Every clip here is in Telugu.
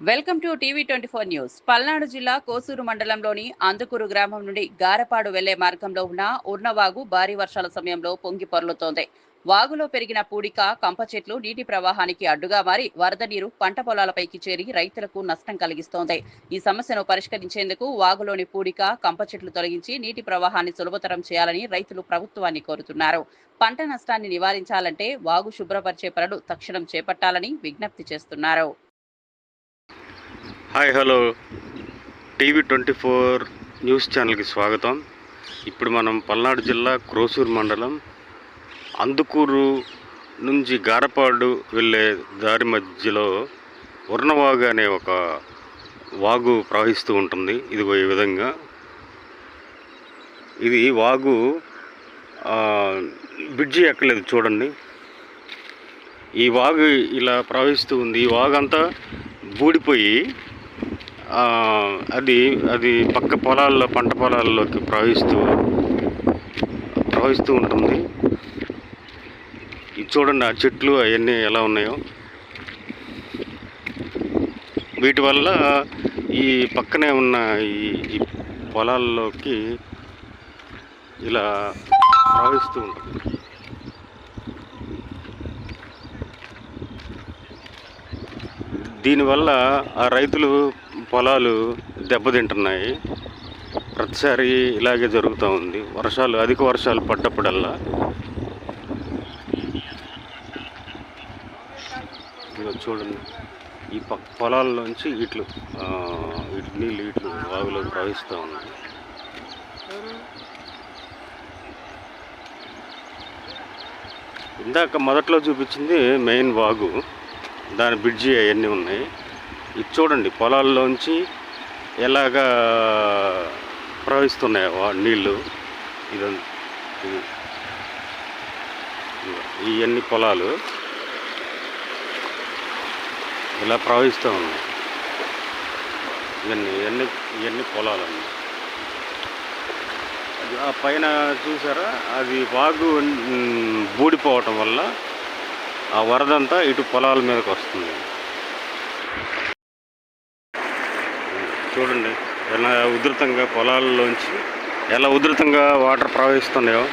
Welcome to TV twenty four news. Palnadu జిల్లా కోసూరు మండలంలోని అందుకూరు గ్రామం నుండి గారపాడు వెళ్ళే మార్గంలో ఉన్న ఉర్నవాగు భారీ వర్షాల సమయంలో పొంగి పొరలుతోంది. వాగులో పెరిగిన పూడిక కంప చెట్లు నీటి ప్రవాహానికి అడ్డుగా మారి వరద నీరు పంట పొలాలపైకి చేరి రైతులకు నష్టం కలిగిస్తోంది. ఈ సమస్యను పరిష్కరించేందుకు వాగులోని పూడిక కంప చెట్లు తొలగించి నీటి ప్రవాహాన్ని సులభతరం చేయాలని రైతులు ప్రభుత్వాన్ని కోరుతున్నారు. పంట నష్టాన్ని నివారించాలంటే వాగు శుభ్రపరిచే పనులు తక్షణం చేపట్టాలని విజ్ఞప్తి చేస్తున్నారు. Hi hello. TV twenty four news ఛానల్కి స్వాగతం. ఇప్పుడు మనం పల్నాడు జిల్లా క్రోసూరు మండలం అందుకూరు నుంచి గారపాడు వెళ్ళే దారి మధ్యలో ఉర్ణవాగు అనే ఒక వాగు ప్రవహిస్తూ ఉంటుంది. ఇదిగో ఈ విధంగా. ఇది వాగు బ్రిడ్జి ఎక్కలేదు చూడండి. ఈ వాగు ఇలా ప్రవహిస్తూ ఉంది. ఈ వాగు అంతా బూడిపోయి అది అది పక్క పొలాల్లో పంట పొలాల్లోకి ప్రవహిస్తూ ప్రవహిస్తూ ఉంటుంది. ఇది చూడండి ఆ చెట్లు అవన్నీ ఎలా ఉన్నాయో. వీటి వల్ల ఈ పక్కనే ఉన్న ఈ పొలాల్లోకి ఇలా ప్రవహిస్తూ ఉంటుంది. దీనివల్ల ఆ రైతులు పొలాలు దెబ్బతింటున్నాయి. ప్రతిసారి ఇలాగే జరుగుతూ ఉంది. వర్షాలు అధిక వర్షాలు పడ్డప్పుడల్లా. ఇదిగో చూడండి. ఈ పక్క పొలాల్లోంచి ఇట్లు ఇటు నీళ్ళు ఇట్లు వాగులోకి ప్రవహిస్తూ ఉన్నాయి ఇందాక మొదట్లో చూపించింది మెయిన్ వాగు. దాని బ్రిడ్జి అవన్నీ ఉన్నాయి. ఇది చూడండి పొలాల్లోంచి ఎలాగా ప్రవహిస్తున్నాయి నీళ్ళు ఇదంతా ఇది ఇవన్నీ పొలాలు ఇలా ప్రవహిస్తూ ఉన్నాయి. ఇవన్నీ ఇవన్నీ ఇవన్నీ పొలాలు అన్నీ అది ఆ పైన చూసారా అది వాగు బూడిపోవటం వల్ల ఆ వరదంతా ఇటు పొలాల మీదకి వస్తుంది. చూడండి. ఎలా ఉధృతంగా పొలాల్లోంచి ఎలా ఉధృతంగా వాటర్ ప్రవహిస్తున్నాయో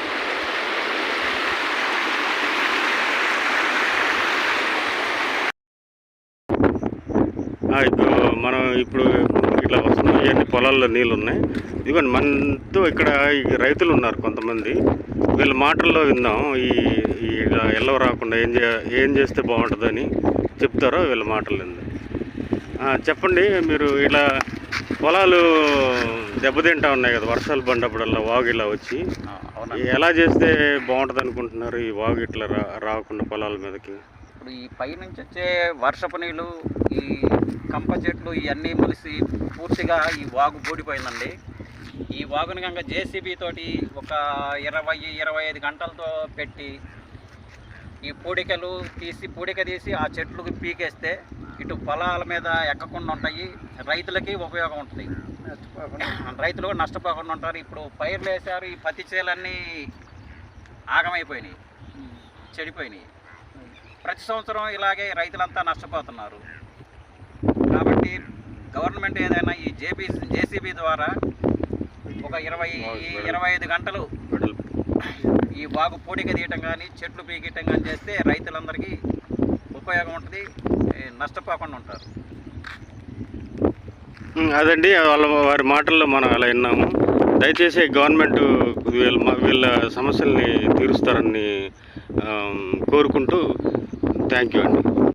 ఇప్పుడు మనం ఇప్పుడు ఇట్లా వస్తున్నాం. ఇవన్నీ పొలాల్లో నీళ్ళు ఉన్నాయి ఇదిగోండి మనతో ఇక్కడ ఈ రైతులు ఉన్నారు కొంతమంది. వీళ్ళ మాటల్లో విందాం ఈ ఇలా ఎల్లవ రాకుండా ఏం చే ఏం చేస్తే బాగుంటుందని చెప్తారో వీళ్ళ మాటలు చెప్పండి మీరు ఇలా పొలాలు దెబ్బతింటా ఉన్నాయి కదా వర్షాలు పడినప్పుడల్లా వాగు ఇలా వచ్చి ఎలా చేస్తే బాగుంటుంది అనుకుంటున్నారు ఈ వాగు ఇట్లా రా రాకుండా పొలాల మీదకి? ఇప్పుడు ఈ పై నుంచి వచ్చే వర్షపు నీళ్ళు ఈ కంప చెట్లు ఇవన్నీ మొలిసి పూర్తిగా ఈ వాగు బూడిపోయిందండి. ఈ వాగుని కనుక జేసీబీ తోటి ఒక ఇరవై ఇరవై ఐదు గంటలతో పెట్టి ఈ పూడికలు తీసి పూడిక తీసి ఆ చెట్లకు పీకేస్తే ఇటు పొలాల మీద ఎక్కకుండా ఉంటాయి. రైతులకి ఉపయోగం ఉంటుంది. రైతులు కూడా నష్టపోకుండా ఉంటారు. ఇప్పుడు పైర్లు వేశారు. ఈ పత్తి చేలన్నీ ఆగమైపోయినాయి. చెడిపోయినాయి. ప్రతి సంవత్సరం ఇలాగే రైతులంతా నష్టపోతున్నారు. కాబట్టి గవర్నమెంట్ ఏదైనా ఈ జేబీ జేసీబీ ద్వారా ఒక ఇరవై ఇరవై ఐదు గంటలు. ఈ బాగు పూడిక తీయటం కానీ చెట్లు పీకియటం కానీ చేస్తే రైతులందరికీ ఉపయోగం ఉంటుంది నష్టపోకుండా ఉంటారు. అదండి వాళ్ళ వారి మాటల్లో మనం అలా విన్నాము. దయచేసి గవర్నమెంట్ వీళ్ళ వీళ్ళ సమస్యల్ని తీరుస్తారని కోరుకుంటూ థ్యాంక్ యూ అండి.